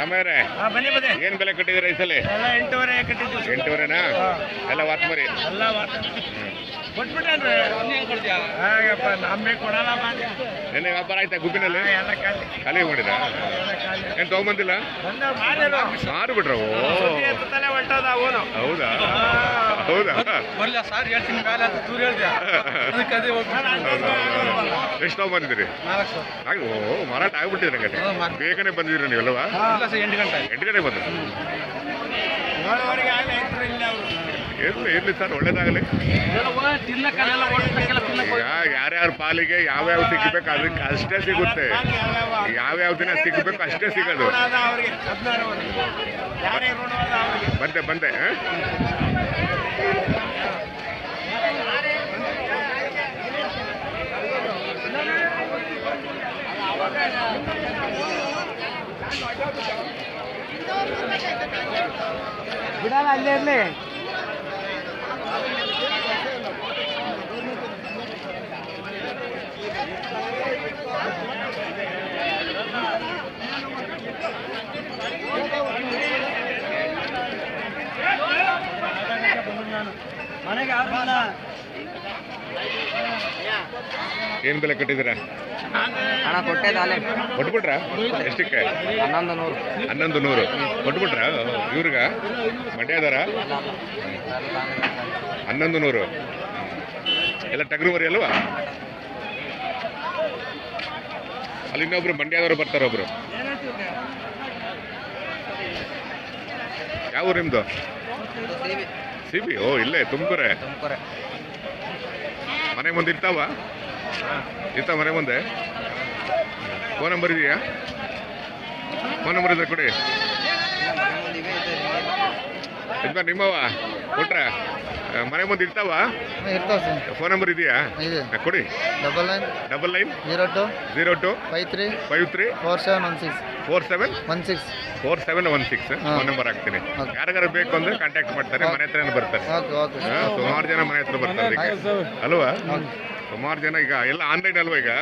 ರಾಮಯ್ಯವರೇ ಹಾ ಬನ್ನಿ ಬನ್ನಿ. ಏನ್ ಬೆಲೆ ಕಟ್ಟಿದಿರ ಈ ಸಲ? ಎಂಟೂವರೆ ಕಟ್ಟಿದ್ದೀವಿ. ಎಂಟೂವರೆನಾ? ಎಲ್ಲ ವಾತ್ಮರಿ ಎಲ್ಲ ಕೊಟ್ಬಿಟ್ಟೇನ್ರಿ ಹಾಗಪ್ಪ ನಮ್ಗೆ ಕೊಡಲ್ಲ ನಿನ್ನೆ ವ್ಯಾಪಾರ ಆಯ್ತಾ ಗುಬ್ಬಿನಲ್ಲಿ? ಖಾಲಿ. ಮಾಡಿದ? ಏನ್ ತಗೊಂಬಂದಿಲ್ಲ ಸಾರು ಬಿಡ್ರ ಮಾರು ಬಿಟ್ರ ಹೌದಾ? ಹೌದಾ? ಬರ್ಲ ಸರ್ ಹೇಳ್ತೀನಿ ಮೇಲೆ ದೂರ ಹೇಳ್ದೆ ಅದಕ್ಕೆ ಅದೇ ಎಷ್ಟು ತಗೊಂಬಂದಿದ್ದೀರಿ ಬಂದಿದ್ದೀರಿ ಹಾಗೆ ಓ ಮಾರಾಟ ಆಗ್ಬಿಟ್ಟಿದ್ರೆ ಹಂಗಾರೆ ಬೇಗನೆ ಬಂದಿದ್ರಿ ನೀವೆಲ್ಲವಾ ಎಂಟು ಗಂಟೆ ಎಂಟು ಗಂಟೆ ಬಂದ್ರಿ? ಇರ್ಲಿ ಇರ್ಲಿ ಸರ್ ಒಳ್ಳೇದಾಗಲಿ. ಯಾರ್ಯಾರ ಪಾಲಿಗೆ ಯಾವ್ಯಾವ ಸಿಗ್ಬೇಕು ಅದಕ್ಕೆ ಅಷ್ಟೇ ಸಿಗುತ್ತೆ. ಯಾವ್ಯಾವ ದಿನ ಸಿಗ್ಬೇಕು ಅಷ್ಟೇ ಸಿಗೋದು. ಬಂದೆ ಬಂದೆ ಬಿಡಲ್ಲ ಅಲ್ಲೇ ಇರ್ಲಿ. ಏನ್ ಬೆಲೆ ಕೊಟ್ಟಿದ್ದೀರಾ? ಹಣ ಕೊಟ್ಬಿಟ್ರ? ಎಷ್ಟಕ್ಕೆ? ಹನ್ನೊಂದು ನೂರು. ಹನ್ನೊಂದು ನೂರು. ಕೊಟ್ಬಿಟ್ರ? ಇವ್ರಿಗ? ಮಂಡ್ಯದಾರ ಹನ್ನೊಂದು ನೂರು. ಎಲ್ಲ ಟಗ್ರು ಮರಿ ಅಲ್ವಾ? ಅಲ್ಲಿ ಇನ್ನೊಬ್ರು ಮಂಡ್ಯದವರು ಬರ್ತಾರೆ ಒಬ್ರು. ಯಾವ ಊರು ನಿಮ್ದು ಸಿಬಿ ಓ ಇಲ್ಲೇ ತುಮಕೂರೆ? ತುಮಕೂರೆ. ಮನೆ ಮುಂದೆ ಇರ್ತಾವ? ಇರ್ತಾವ ಮನೆ ಮುಂದೆ? ಫೋನ್ ನಂಬರ್ ಇದೆಯಾ? ಫೋನ್ ನಂಬರ್ ಇದ್ರೆ ಕೊಡಿ. ಇದ್ಮ ನಿಮ್ಮವ ಕೊಟ್ರ? ಮನೆ ಮುಂದೆ ಇರ್ತಾವ? ಇರ್ತಾವ ಸರ್. ಫೋನ್ ನಂಬರ್ ಇದೆಯಾ? ಇದೆ. ಕೊಡಿ. Double nine double nine zero two zero two five three five three four seven one six four seven one six four seven one six phone number ಹಾಕ್ತೀನಿ. ಯಾರಿಗಾರು ಬೇಕು ಅಂದ್ರೆ ಕಾಂಟ್ಯಾಕ್ಟ್ ಮಾಡ್ತಾರೆ. ಮನೆ ಹತ್ರ ಬರ್ತಾರೆ. ಓಕೆ ಓಕೆ ಸುಮಾರು ಜನ ಮನೆ ಹತ್ರ ಬರ್ತಾರೆ. ಅಲ್ವಾ? ಸುಮಾರು ಜನ ಈಗ ಎಲ್ಲ ಆನ್ಲೈನ್ ಅಲ್ವಾ ಈಗ?